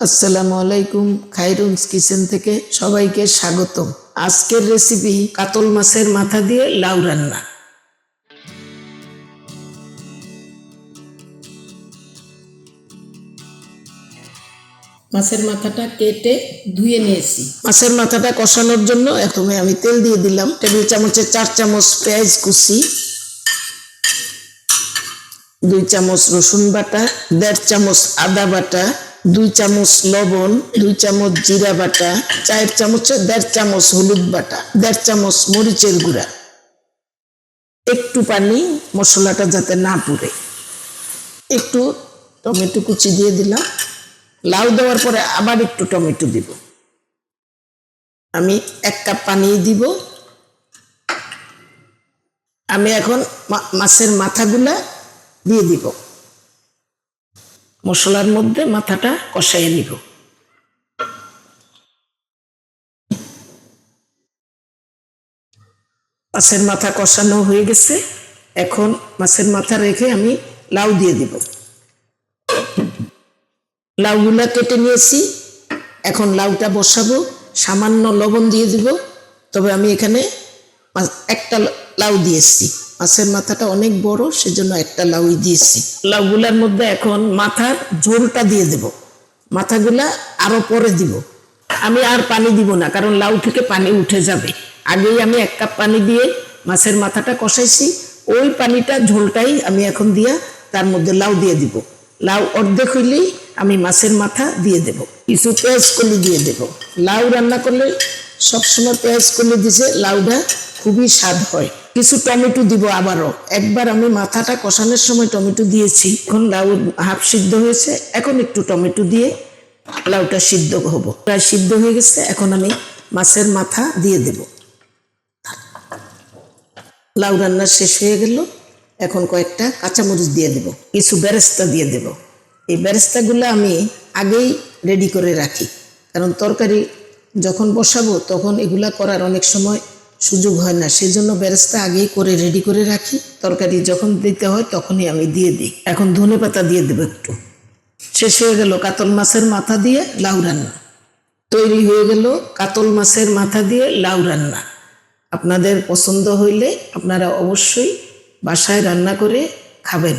আসসালামু আলাইকুম, খাইরুনস কিচেন থেকে সবাইকে স্বাগত আজকের রেসিপি কাতল মাছের মাথা দিয়ে লাউ রান্না। মাছের মাথাটা কেটে ধুয়ে নিয়েছি। মাছের মাথাটা কষানোর জন্য প্রথমে আমি তেল দিয়ে দিলাম। টেবিল চামচের চার চামচ পেঁয়াজ কুচি, দুই চামচ রসুন বাটা, দেড় চামচ আদা বাটা দুই চামচ লবণ, দুই চামচ জিরা বাটা, চার চামচ, দেড় চামচ হলুদ বাটা, দেড় চামচ মরিচের গুঁড়া। একটু পানি মশলাটা যাতে না পুড়ে। একটু টমেটো কুচি দিয়ে দিলাম। লাউ দেওয়ার পরে আবার একটু টমেটো দিব। আমি এক কাপ পানি দিব। আমি এখন মাছের মাথাগুলা দিয়ে দিব। মশলার মধ্যে মাথাটা কষাইয়ে নিব। মাছের মাথা কষানো হয়ে গেছে। এখন মাছের মাথা রেখে আমি লাউ দিয়ে দিব। লাউগুলা কেটে নিয়েছি। এখন লাউটা বসাবো। সামান্য লবণ দিয়ে দিব। তবে আমি এখানে একটা লাউ দিয়েছি। মাছের মাথাটা অনেক বড়, সেজন্য একটা লাউই দিয়েছি। লাউগুলার মধ্যে এখন মাথার ঝোলটা দিয়ে দেব। মাথাগুলা আরও পরে দিব। আমি আর পানি দিব না, কারণ লাউ থেকে পানি উঠে যাবে। আগেই আমি এক কাপ পানি দিয়ে মাছের মাথাটা কষাইছি, ওই পানিটা, ঝোলটাই আমি এখন দিয়া তার মধ্যে লাউ দিয়ে দিব। লাউ অর্ধেক হইলেই আমি মাছের মাথা দিয়ে দেব। কিছু পেঁয়াজ কলি দিয়ে দেব। লাউ রান্না করলে সবসময় পেঁয়াজ কলি দিছে, লাউটা খুবই স্বাদ হয়। কিছু টমেটো দিব আবারও। একবার আমি মাথাটা কষানোর সময় টমেটো দিয়েছি। এখন লাউ হাফ সিদ্ধ হয়েছে। এখন একটু টমেটো দিয়ে লাউটা সিদ্ধ হব। প্রায় সিদ্ধ হয়ে গেছে। এখন আমি মাছের মাথা দিয়ে দেব। লাউ রান্না শেষ হয়ে গেল। এখন কয়েকটা কাঁচামরিচ দিয়ে দেব। কিছু বেরেস্তা দিয়ে দেব। এই বেরেস্তাগুলো আমি আগেই রেডি করে রাখি। কারণ তরকারি যখন বসাবো, তখন এগুলা করার অনেক সময় সুযোগ হয় না। সেই জন্য বেরেস্তা আগেই করে রেডি করে রাখি। তরকারি যখন দিতে হয় তখনই আমি দিয়ে দিই। এখন ধনে পাতা দিয়ে দেবো একটু। শেষ হয়ে গেল কাতল মাছের মাথা দিয়ে লাউ রান্না। তৈরি হয়ে গেল কাতল মাছের মাথা দিয়ে লাউ রান্না। আপনাদের পছন্দ হইলে আপনারা অবশ্যই বাসায় রান্না করে খাবেন।